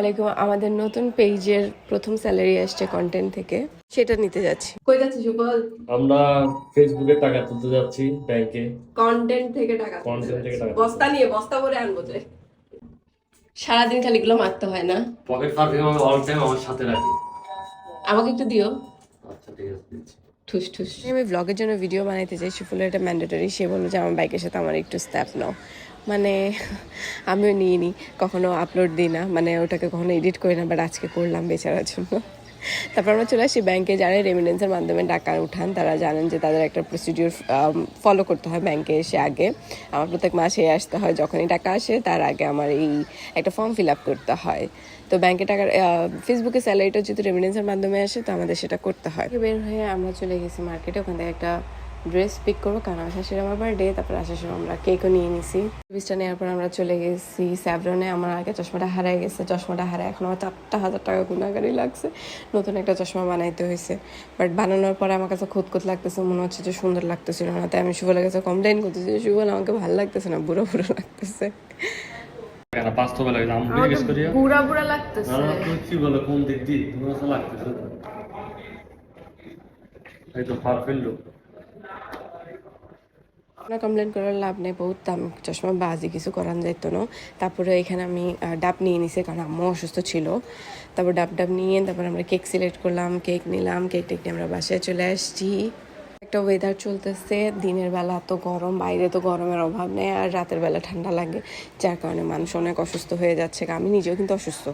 আলাইকুম আমাদের নতুন পেজের প্রথম স্যালারি আসছে কন্টেন্ট থেকে। সেটা নিতে যাচ্ছি। কই যাচ্ছি সুবল আমরা ফেসবুকে টাকা তুলতে যাচ্ছি ব্যাংকে কন্টেন্ট থেকে টাকা Content থেকে টাকা বস্তা নিয়ে বস্তা ভরে আনব যে। সারাদিন খালি এগুলো মারতে হয় না। পকেট পারফিউম আমি অল টাইম আমার সাথে রাখি। আমাকে একটু দিও। আচ্ছা ঠিক আছে দিচ্ছি। ঠুস ঠুস। আমি ব্লগের জন্য ভিডিও বানাইতে চাই সুফুলের এটা ম্যান্ডেটরি সে বলল যে আমার বাইকের সাথে আমার একটু স্ট্যাপ নাও। মানে আমিও নিয়ে নিই কখনো আপলোড দিই না মানে ওটাকে কখনো এডিট করি না বাট আজকে করলাম বেচারার জন্য। তারপর আমরা চলে আসি ব্যাংকে যারা রেমিডেন্সের মাধ্যমে টাকা উঠান, তারা জানেন যে তাদের একটা প্রসিডিওর ফলো করতে হয় ব্যাংকে এসে আগে। আমার প্রত্যেক মাসে আসতে হয়, যখনই টাকা আসে, তার আগে আমার এই একটা ফর্ম ফিল আপ করতে হয়। তো ব্যাংকে টাকার ফেসবুকে স্যালারিটা যদি রেমিডেন্সের মাধ্যমে আসে, তো আমাদের সেটা করতে হয়। বের হয়ে আমরা চলে গেছি মার্কেটে ওখান থেকে একটা ড্রেস পিক করব কারণ আমার শাশুড়ি আমার বার্থডে তারপর আসার সময় আমরা কেকও নিয়ে নিছি। ড্রেসটা নেওয়ার পর আমরা চলে গেছি স্যাভরনে। আমার আগে চশমাটা হারাই গেছে। চশমাটা হারায় এখন আমার চারটা হাজার টাকা গুণাগারি লাগছে। নতুন একটা চশমা বানাইতে হয়েছে। বাট বানানোর পরে আমার কাছে খুদ খুদ লাগতেছে মনে হচ্ছে যে সুন্দর লাগতেছিল না। তাই আমি সুবলের কাছে কমপ্লেন করতেছি যে সুবল আমাকে ভালো লাগতেছে না বুড়ো বুড়ো লাগতেছে। কেন পাঁচশো আমি জিজ্ঞেস করি বুড়া বুড়া লাগতেছে। কি বলো কোন দিক দিয়ে? তোমার লাগতেছে এই তো ফার ফেলল কমপ্লেন করার লাভ নেই, বহুত দাম। চশমা বাজি, কিছু করান যাইত না। তারপরে এখানে আমি ডাব নিয়ে নিছি, কারণ আম্মু অসুস্থ ছিল। তারপর ডাব ডাব নিয়ে, তারপর আমরা কেক সিলেক্ট করলাম কেক নিলাম কেক টেক নিয়ে আমরা বাসায় চলে আসছি। একটা ওয়েদার চলতেছে, দিনের বেলা তো গরম, বাইরে তো গরমের অভাব নেই, আর রাতের বেলা ঠান্ডা লাগে, যার কারণে মানুষ অনেক অসুস্থ হয়ে যাচ্ছে আমি নিজেও কিন্তু অসুস্থ।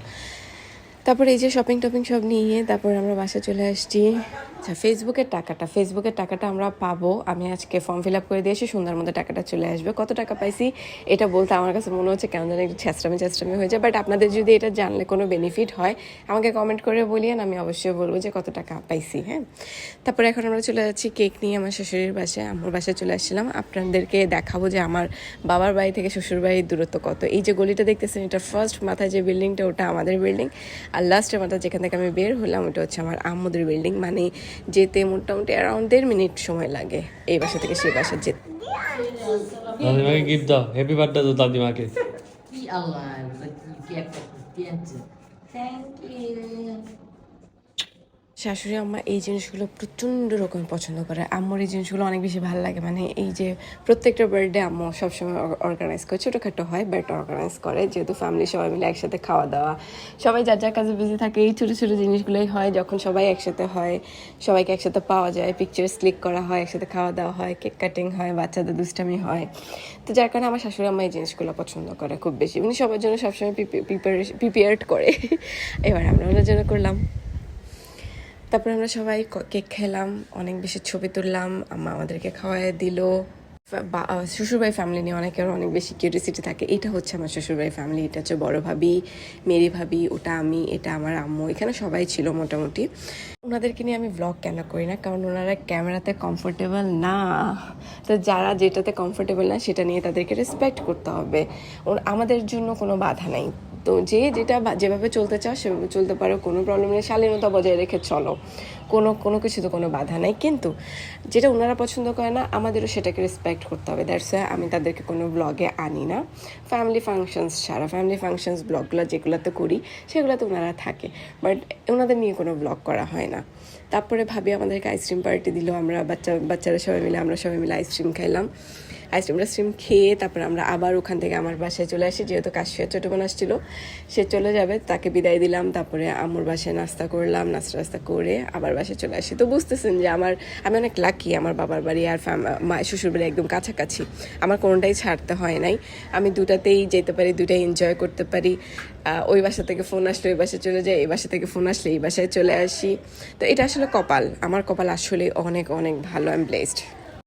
তারপর এই যে শপিং টপিং সব নিয়ে, তারপর আমরা বাসায় চলে আসছি। আচ্ছা ফেসবুকের টাকাটা ফেসবুকের টাকাটা আমরা পাবো। আমি আজকে ফর্ম ফিল আপ করে দিয়েছি সন্ধ্যার মধ্যে টাকাটা চলে আসবে। কত টাকা পাইছি এটা বলতে আমার কাছে মনে হচ্ছে কেমন জানি একটু ছেঁচড়ামি হয়ে যায়। বাট আপনাদের যদি এটা জানলে কোনো বেনিফিট হয়, আমাকে কমেন্ট করে বলিয়েন, আমি অবশ্যই বলব যে কত টাকা পাইছি হ্যাঁ? তারপরে এখন আমরা চলে যাচ্ছি কেক নিয়ে আমার শ্বশুরের বাসায়। আমার বাসায় চলে আসছিলাম। আপনাদেরকে দেখাবো যে আমার বাবার বাড়ি থেকে শ্বশুর বাড়ির দূরত্ব কত। এই যে গলিটা দেখতেছেন, এটা ফার্স্ট মাথায় যে বিল্ডিংটা ওটা আমাদের বিল্ডিং আর লাস্টের মাথা যেখান থেকে আমি বের হলাম, ওটা হচ্ছে আমার আম্মুদের বিল্ডিং মানে যেতে মোটামুটি অ্যারাউন্ড দেড় মিনিট সময় লাগে এই বাসা থেকে সেই বাসা যেতে। দাদিমাকে গিফট দাও। হ্যাপি বার্থডে দাও দাদিমাকে। কি আল্লাহ কি একটা কি আছে? থ্যাংক ইউ শাশুড়ি আম্মা এই জিনিসগুলো প্রচণ্ড রকম পছন্দ করে। আম্মুর এই জিনিসগুলো অনেক বেশি ভালো লাগে। মানে এই যে প্রত্যেকটা বার্থডে আম্মু সবসময় অর্গানাইজ করে। ছোটোখাটো হয় বাট অর্গানাইজ করে। যেহেতু ফ্যামিলি সবাই মিলে একসাথে খাওয়া দাওয়া। সবাই যার যার কাজে বিজি থাকে, এই ছোটো ছোটো জিনিসগুলোই হয়। যখন সবাই একসাথে হয়, সবাইকে একসাথে পাওয়া যায়। পিকচার্স ক্লিক করা হয়, একসাথে খাওয়া দাওয়া হয় কেক কাটিং হয়, বাচ্চাদের দুষ্টামি হয়। তো যার কারণে আমার শাশুড়ি আম্মা এই জিনিসগুলো পছন্দ করে খুব বেশি। উনি সবার জন্য সবসময় প্রিপেয়ার্ড করে। এবার আমরা ওনার জন্য করলাম। তারপরে আমরা সবাই কেক খেলাম, অনেক বেশি ছবি তুললাম, আম্মা আমাদেরকে খাওয়াই দিল। শ্বশুরবাড়ি ফ্যামিলি নিয়ে অনেকের অনেক বেশি কিউরিয়াসিটি থাকে। এটা হচ্ছে আমার শ্বশুরবাড়ি ফ্যামিলি এটা হচ্ছে বড়ো ভাবি, মেরি ভাবি, ওটা আমি, এটা আমার আম্মু, এখানে সবাই ছিল মোটামুটি। ওনাদেরকে নিয়ে আমি ব্লগ কেন করি না? কারণ ওনারা ক্যামেরাতে কমফোর্টেবল না। তো যারা যেটাতে কমফোর্টেবল না, সেটা নিয়ে তাদেরকে রেসপেক্ট করতে হবে। আমাদের জন্য কোনো বাধা নাই। তো যে যেটা যেভাবে চলতে চাও, সেভাবে চলতে পারো। কোনো প্রবলেম নেই। শালীনতা বজায় রেখে চলো। কোনো কোনো কিছুতে কোনো বাধা নাই। কিন্তু যেটা ওনারা পছন্দ করে না, আমাদেরও সেটাকে রেসপেক্ট করতে হবে। দ্যাটস আমি তাদেরকে কোনো ব্লগে আনি না। ফ্যামিলি ফাংশনস ছাড়া। ফ্যামিলি ফাংশনস ব্লগগুলো যেগুলোতে করি, সেগুলোতে ওনারা থাকে। বাট ওনাদের নিয়ে কোনো ব্লগ করা হয় না। তারপরে ভাবি আমাদেরকে আইসক্রিম পার্টি দিল, আমরা বাচ্চা বাচ্চারা সবাই মিলে, আমরা সবাই মিলে আইসক্রিম খাইলাম আইসক্রিম টাইসক্রিম খেয়ে তারপরে আমরা আবার ওখান থেকে আমার বাসায় চলে আসি, যেহেতু কাশিয়া ছোটো বোন আসছিল। সে চলে যাবে, তাকে বিদায় দিলাম, তারপরে আমার বাসায় নাস্তা করলাম, নাস্তা টাস্তা করে আবার বাসায় চলে আসি। তো বুঝতেছেন যে আমার, আমি অনেক লাকি আমার বাবার বাড়ি আর মা শ্বশুর বাড়ি একদম কাছাকাছি। আমার কোনোটাই ছাড়তে হয় নাই। আমি দুটাতেই যেতে পারি, দুটাই এনজয় করতে পারি। ওই বাসা থেকে ফোন আসলে ওই বাসায় চলে যাই, এই বাসা থেকে ফোন আসলে এই বাসায় চলে আসি। তো এটা আসলে কপাল। আমার কপাল আসলে অনেক অনেক ভালো ব্লেসড